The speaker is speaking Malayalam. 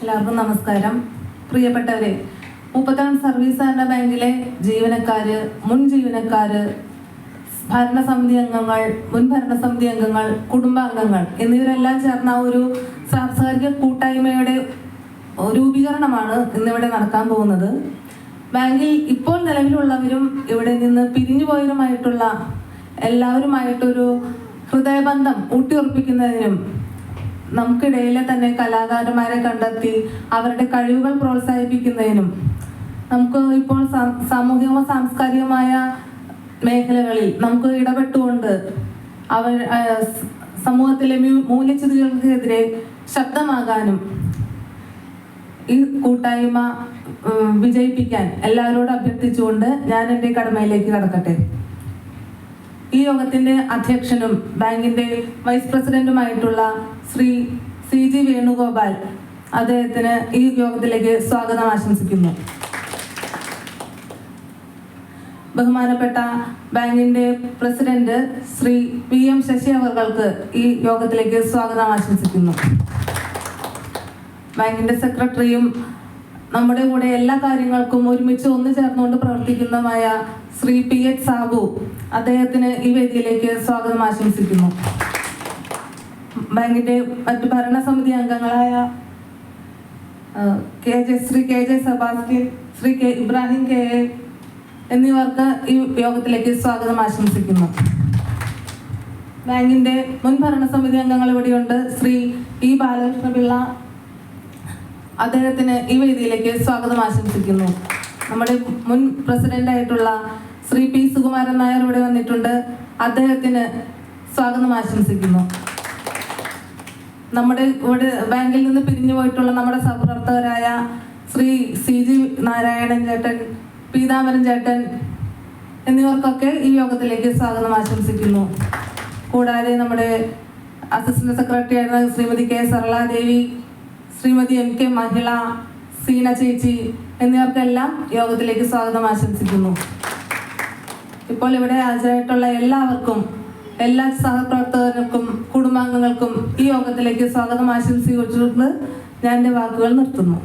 എല്ലാവർക്കും നമസ്കാരം. പ്രിയപ്പെട്ടവരെ മുപ്പത്താം സർവീസ് സഹകരണ ബാങ്കിലെ ജീവനക്കാര് മുൻ ജീവനക്കാര് ഭരണസമിതി അംഗങ്ങൾ മുൻ ഭരണസമിതി അംഗങ്ങൾ കുടുംബാംഗങ്ങൾ എന്നിവരെല്ലാം ചേർന്ന ഒരു സാംസ്കാരിക കൂട്ടായ്മയുടെ രൂപീകരണമാണ് ഇന്നിവിടെ നടക്കാൻ പോകുന്നത്. ബാങ്കിൽ ഇപ്പോൾ നിലവിലുള്ളവരും ഇവിടെ നിന്ന് പിരിഞ്ഞുപോയവരുമായിട്ടുള്ള എല്ലാവരുമായിട്ടൊരു ഹൃദയബന്ധം ഊട്ടിയുറപ്പിക്കുന്നതിനും നമുക്കിടയിലെ തന്നെ കലാകാരന്മാരെ കണ്ടെത്തി അവരുടെ കഴിവുകൾ പ്രോത്സാഹിപ്പിക്കുന്നതിനും നമുക്ക് ഇപ്പോൾ സാമൂഹികമോ സാംസ്കാരികമായ മേഖലകളിൽ നമുക്ക് ഇടപെട്ടുകൊണ്ട് അവർ സമൂഹത്തിലെ മൂല്യച്ചുതികൾക്കെതിരെ ശബ്ദമാകാനും ഈ കൂട്ടായ്മ വിജയിപ്പിക്കാൻ എല്ലാവരോടും അഭ്യർത്ഥിച്ചുകൊണ്ട് ഞാൻ എന്റെ കടമയിലേക്ക് കടക്കട്ടെ. ഈ യോഗത്തിന്റെ അധ്യക്ഷനും ബാങ്കിന്റെ വൈസ് പ്രസിഡന്റുമായിട്ടുള്ള ശ്രീ സി ജി വേണുഗോപാൽ അദ്ദേഹത്തിന് ഈ യോഗത്തിലേക്ക് സ്വാഗതം ആശംസിക്കുന്നു. ബഹുമാനപ്പെട്ട ബാങ്കിന്റെ president Shri P M Sasi അവർക്ക് ഈ യോഗത്തിലേക്ക് സ്വാഗതം ആശംസിക്കുന്നു. ബാങ്കിന്റെ സെക്രട്ടറിയും നമ്മുടെ കൂടെ എല്ലാ കാര്യങ്ങൾക്കും ഒരുമിച്ച് ഒന്നു ചേർന്നുകൊണ്ട് പ്രവർത്തിക്കുന്നതുമായ ശ്രീ പി എച്ച് സാബു അദ്ദേഹത്തിന് ഈ വേദിയിലേക്ക് സ്വാഗതം ആശംസിക്കുന്നു. ബാങ്കിന്റെ മറ്റു ഭരണസമിതി അംഗങ്ങളായ K J Shri K J Sebastian Shri K Ibrahim K A എന്നിവർക്ക് ഈ യോഗത്തിലേക്ക് സ്വാഗതം ആശംസിക്കുന്നു. ബാങ്കിന്റെ മുൻ ഭരണസമിതി അംഗങ്ങൾ ഇവിടെയുണ്ട്. ശ്രീ ഇ ബാലകൃഷ്ണപിള്ള അദ്ദേഹത്തിന് ഈ വേദിയിലേക്ക് സ്വാഗതം ആശംസിക്കുന്നു. നമ്മുടെ മുൻ പ്രസിഡന്റ് ആയിട്ടുള്ള ശ്രീ പി സുകുമാരൻ നായർ ഇവിടെ വന്നിട്ടുണ്ട്. അദ്ദേഹത്തിന് സ്വാഗതം ആശംസിക്കുന്നു. നമ്മുടെ ഇവിടെ ബാങ്കിൽ നിന്ന് പിരിഞ്ഞു പോയിട്ടുള്ള നമ്മുടെ സഹപ്രവർത്തകരായ ശ്രീ സി ജി നാരായണൻ ചേട്ടൻ പീതാമരൻ ചേട്ടൻ എന്നിവർക്കൊക്കെ ഈ യോഗത്തിലേക്ക് സ്വാഗതം ആശംസിക്കുന്നു. കൂടാതെ നമ്മുടെ അസിസ്റ്റന്റ് സെക്രട്ടറി ആയിരുന്ന Shrimati K. Saraladevi Shrimati M K മഹിള സീന ചേച്ചി എന്നിവർക്കെല്ലാം യോഗത്തിലേക്ക് സ്വാഗതം ആശംസിക്കുന്നു. ഇപ്പോൾ ഇവിടെ ഹാജരായിട്ടുള്ള എല്ലാവർക്കും എല്ലാ സഹപ്രവർത്തകർക്കും കുടുംബാംഗങ്ങൾക്കും ഈ യോഗത്തിലേക്ക് സ്വാഗതം ആശംസിച്ചുകൊണ്ട് ഞാൻ എന്റെ വാക്കുകൾ നിർത്തുന്നു.